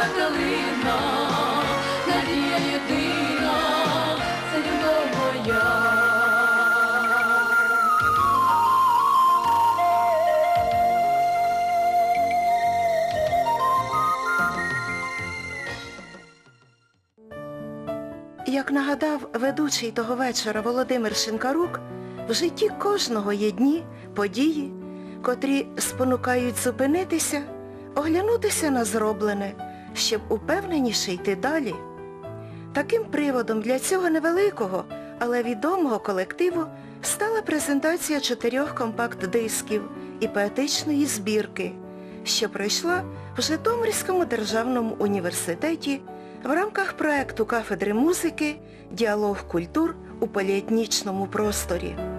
червона калина, надія єдина, це любов моя. Як нагадав ведучий того вечора Володимир Шинкарук, в житті кожного є дні, події, котрі спонукають зупинитися, оглянутися на зроблене, щоб упевненіше йти далі. Таким приводом для цього невеликого, але відомого колективу стала презентація чотирьох компакт-дисків і поетичної збірки, що пройшла в Житомирському державному університеті в рамках проекту кафедри музики Діалог культур у поліетнічному просторі.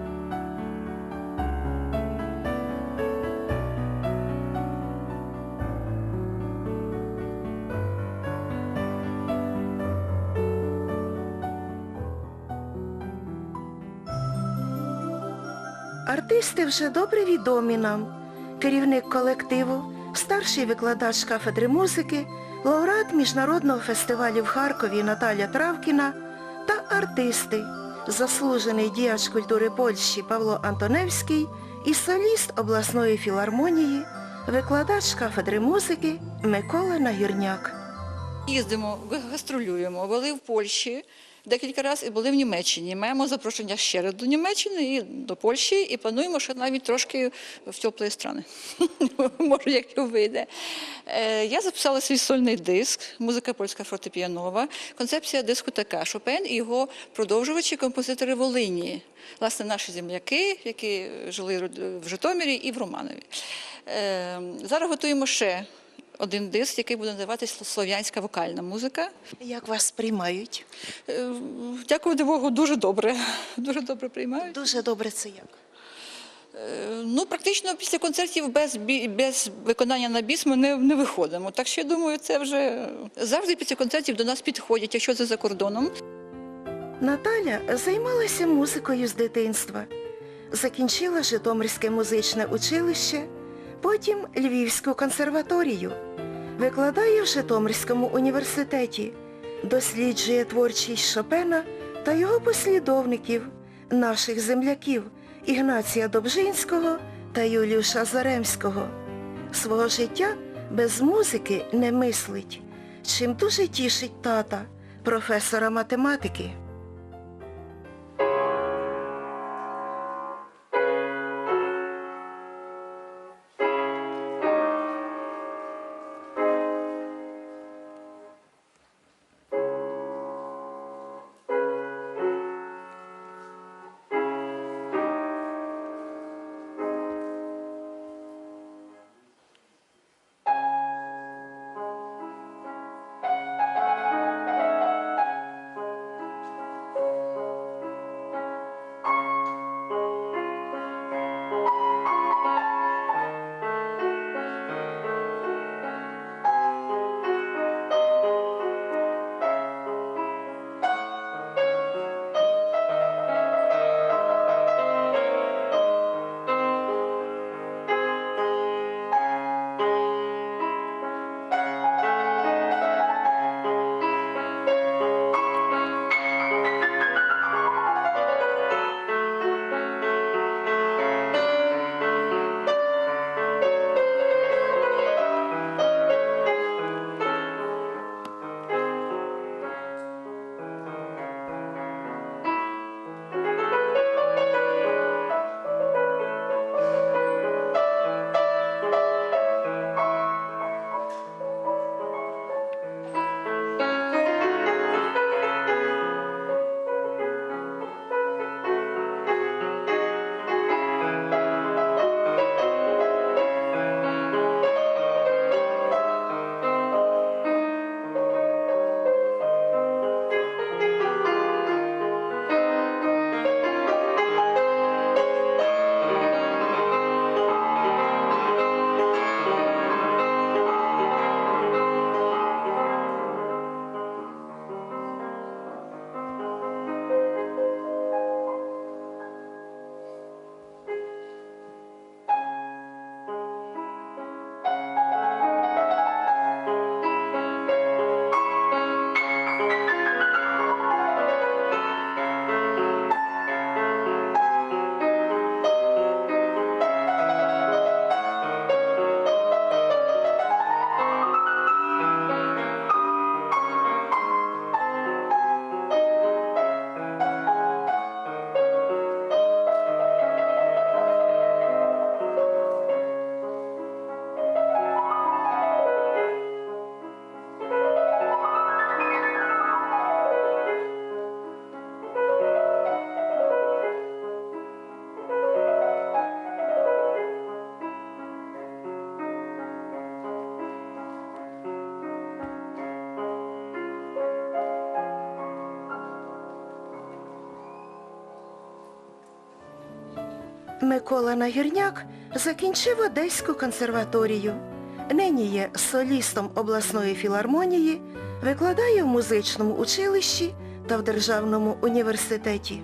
Артисти вже добре відомі нам. Керівник колективу, старший викладач кафедри музики, лауреат міжнародного фестивалю в Харкові Наталя Травкіна та артисти, заслужений діяч культури Польщі Павло Антоневський і соліст обласної філармонії, викладач кафедри музики Микола Нагірняк. Їздимо, гастролюємо, були в Польщі декілька разів і були в Німеччині. Маємо запрошення ще раз до Німеччини і до Польщі, і плануємо ще навіть трошки в теплі страни. Може, якщо вийде. Е, Я записала свій сольний диск, музика польська фортепіанова. Концепція диску така: Шопен і його продовжувачі, композитори Волині. Власне, наші земляки, які жили в Житомирі і в Романові. Е, Зараз готуємо ще один диск, який буде називатися Слов'янська вокальна музика. Як вас приймають? Е, Дякувати Богу, дуже добре. Дуже добре приймають. Дуже добре це як. Е, Ну, практично після концертів без, без виконання на біс ми не, не виходимо. Так що я думаю, це вже завжди після концертів до нас підходять, якщо це за кордоном. Наталя займалася музикою з дитинства. Закінчила Житомирське музичне училище, потім Львівську консерваторію. Викладає в Житомирському університеті, досліджує творчість Шопена та його послідовників, наших земляків Ігнація Добжинського та Юліуша Заремського. Свого життя без музики не мислить, чим дуже тішить тата, професора математики. Микола Нагірняк закінчив Одеську консерваторію. Нині є солістом обласної філармонії, викладає в музичному училищі та в Державному університеті.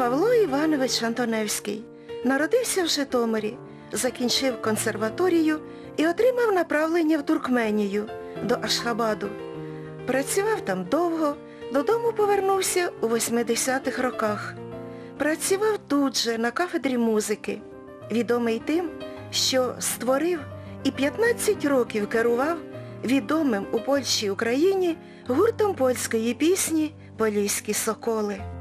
Павло Іванович Антоневський народився в Житомирі, закінчив консерваторію і отримав направлення в Туркменію до Ашхабаду. Працював там довго, додому повернувся у 80-х роках. Працював тут же на кафедрі музики, відомий тим, що створив і 15 років керував відомим у Польщі і Україні гуртом польської пісні Поліські соколи.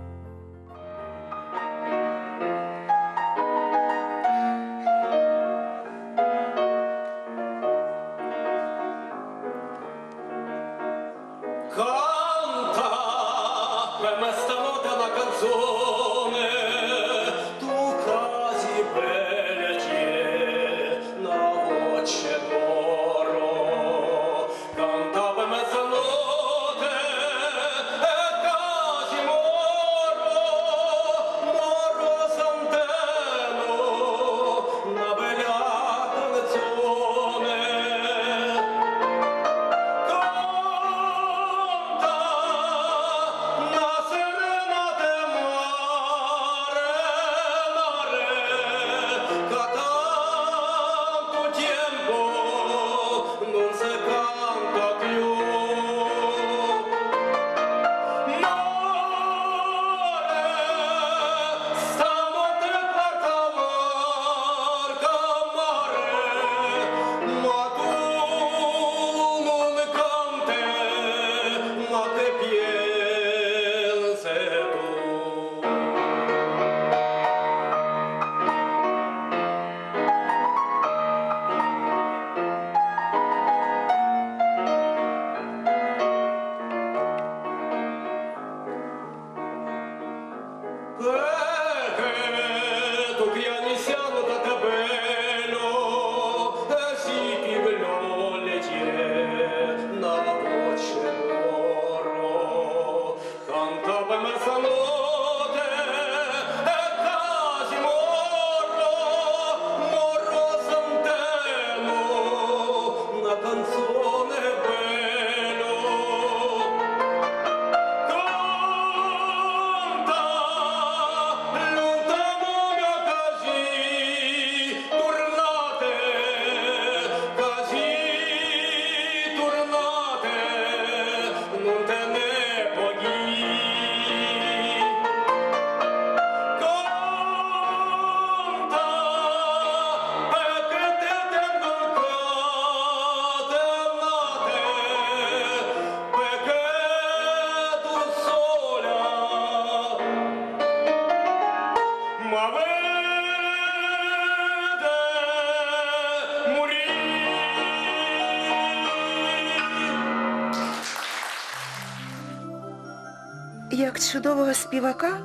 Як чудового співака,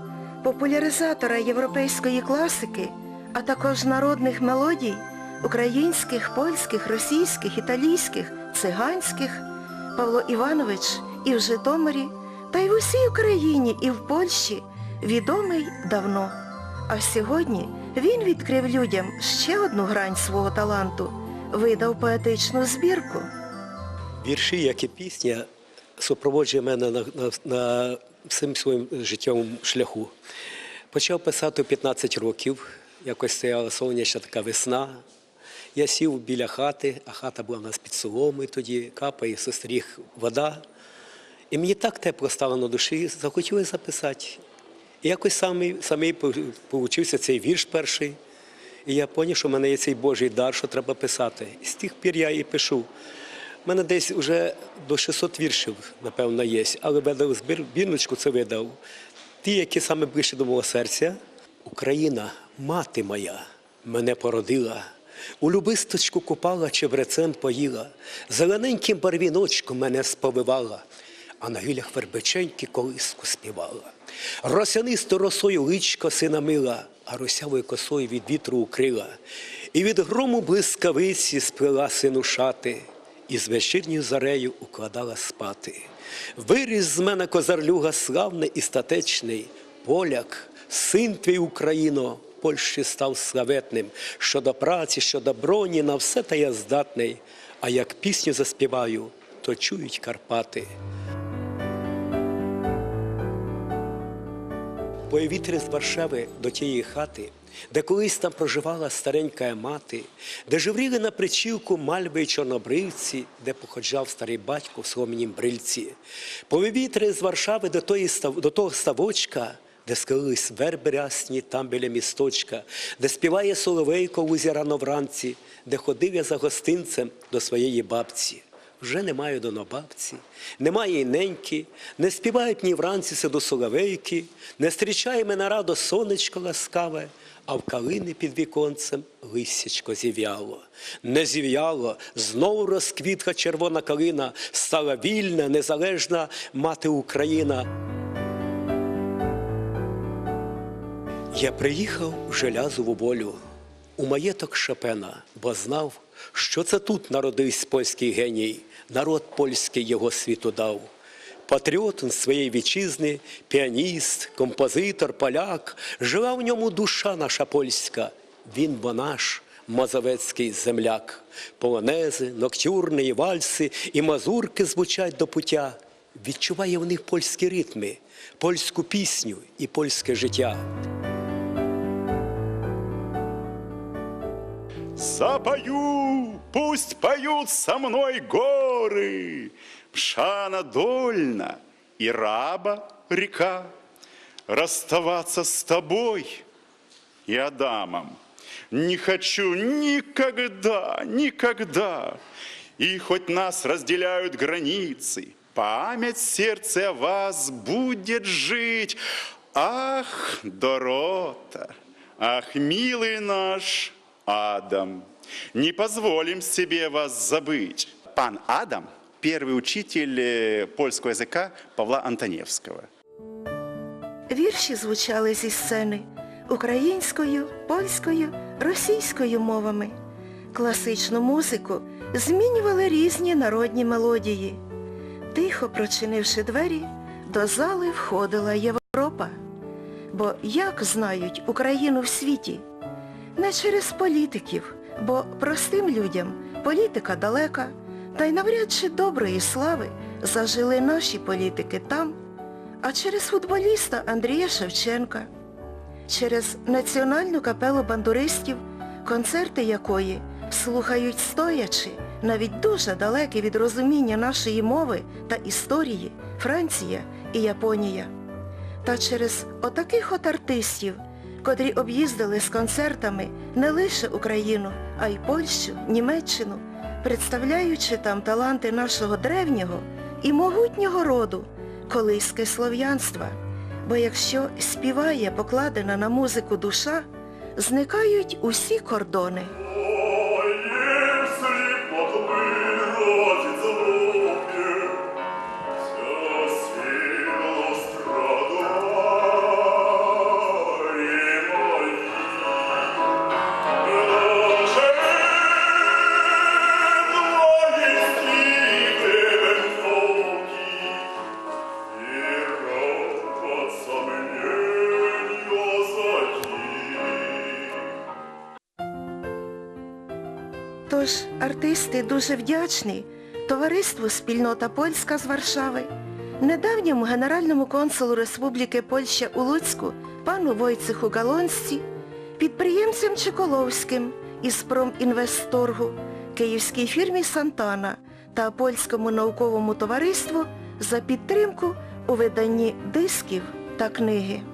популяризатора європейської класики, а також народних мелодій, українських, польських, російських, італійських, циганських, Павло Іванович і в Житомирі, та й в усій Україні, і в Польщі відомий давно. А сьогодні він відкрив людям ще одну грань свого таланту, видав поетичну збірку. Вірші, як і пісня, супроводжує мене на, на, на всім своїм життєвому шляху. Почав писати 15 років, якось стояла сонячна така весна. Я сів біля хати, а хата була в нас під соломою тоді, капає, сестріг вода. І мені так тепло стало на душі, захотілося записати. І якось самий, самий получився цей вірш перший. І я зрозумів, що в мене є цей Божий дар, що треба писати. І з тих пір я і пишу. У мене десь вже до 600 віршів, напевно, є, але видав збір, це видав. Ті, які саме ближче до мого серця. Україна, мати моя, мене породила. У любисточку купала, чебрецем поїла, зелененьким барвіночком мене сповивала, а на гілях вербиченьки колиску співала. Росянисто росою личко сина мила, а росявою косою від вітру укрила. І від грому блискавиці сплела сину шати, і з вечірньою зарею укладала спати. Виріс з мене козарлюга славний і статечний, поляк, син твій Україно, Польщі став славетним. Щодо праці, щодо броні, на все та я здатний. А як пісню заспіваю, то чують Карпати. Бо вітри з Варшави до тієї хати, де колись там проживала старенька мати, де жевріли на причілку мальви й чорнобривці, де походжав старий батько в соломінім брильці. Пові з Варшави до, тої, до того ставочка, де скрились верби рясні там біля місточка, де співає соловейко лузі рано вранці, де ходив я за гостинцем до своєї бабці. Вже немає донобабці, немає й неньки, не співають ні вранці се до соловейки, не зустрічає мене радо сонечко ласкаве, а в калини під віконцем лисячко зів'яло. Не зів'яло, знову розквітка червона калина, стала вільна, незалежна мати Україна. Я приїхав в желязову волю, у маєток Шопена, бо знав, що це тут народився польський геній, народ польський його світу дав. Патріот своєї вітчизни, піаніст, композитор, поляк, жила в ньому душа наша польська, він бо наш мазовецький земляк. Полонези, ноктюрни, і вальси і мазурки звучать до пуття. Відчуває в них польські ритми, польську пісню і польське життя. Запою, пусть поют со мной горы, Пшана дольна и раба река. Расставаться с тобой и Адамом Не хочу никогда, никогда. И хоть нас разделяют границы, Память в сердце о вас будет жить. Ах, Дорота, ах, милый наш Адам, не позволим себе вас забыть. Пан Адам – первый учитель э, польского языка Павла Антоневского. Вірші звучали зі сцени українською, польською, російською мовами. Класичну музику змінювали різні народні мелодії. Тихо прочинивши двері, до зали входила Європа. Бо як знають Україну в світі? Не через політиків, бо простим людям політика далека, та й навряд чи доброї слави зажили наші політики там, а через футболіста Андрія Шевченка, через Національну капелу бандуристів, концерти якої слухають стоячи, навіть дуже далекі від розуміння нашої мови та історії Франція і Японія. Та через отаких от артистів, котрі об'їздили з концертами не лише Україну, а й Польщу, Німеччину, представляючи там таланти нашого древнього і могутнього роду, колиське слов'янства. Бо якщо співає покладена на музику душа, зникають усі кордони. Артисти дуже вдячні товариству Спільнота Польська з Варшави, недавньому генеральному консулу Республіки Польща у Луцьку пану Войцеху Галонські, підприємцям Чеколовським із Промінвестторгу, київській фірмі Сантана та польському науковому товариству за підтримку у виданні дисків та книги.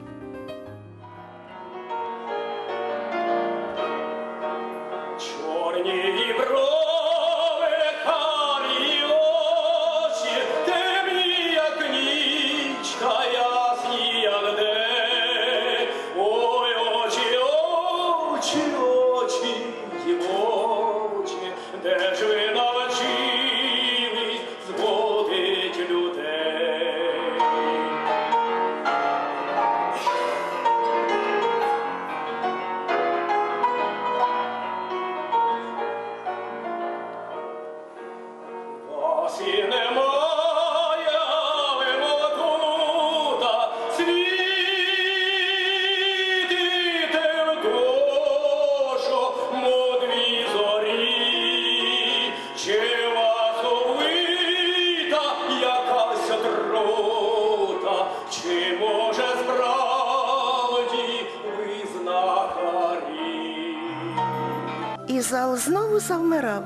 Зал знову завмирав,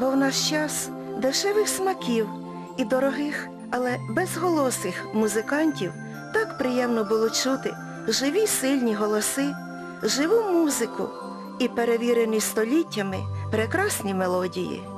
бо в наш час дешевих смаків і дорогих, але безголосих музикантів так приємно було чути живі сильні голоси, живу музику і перевірені століттями прекрасні мелодії.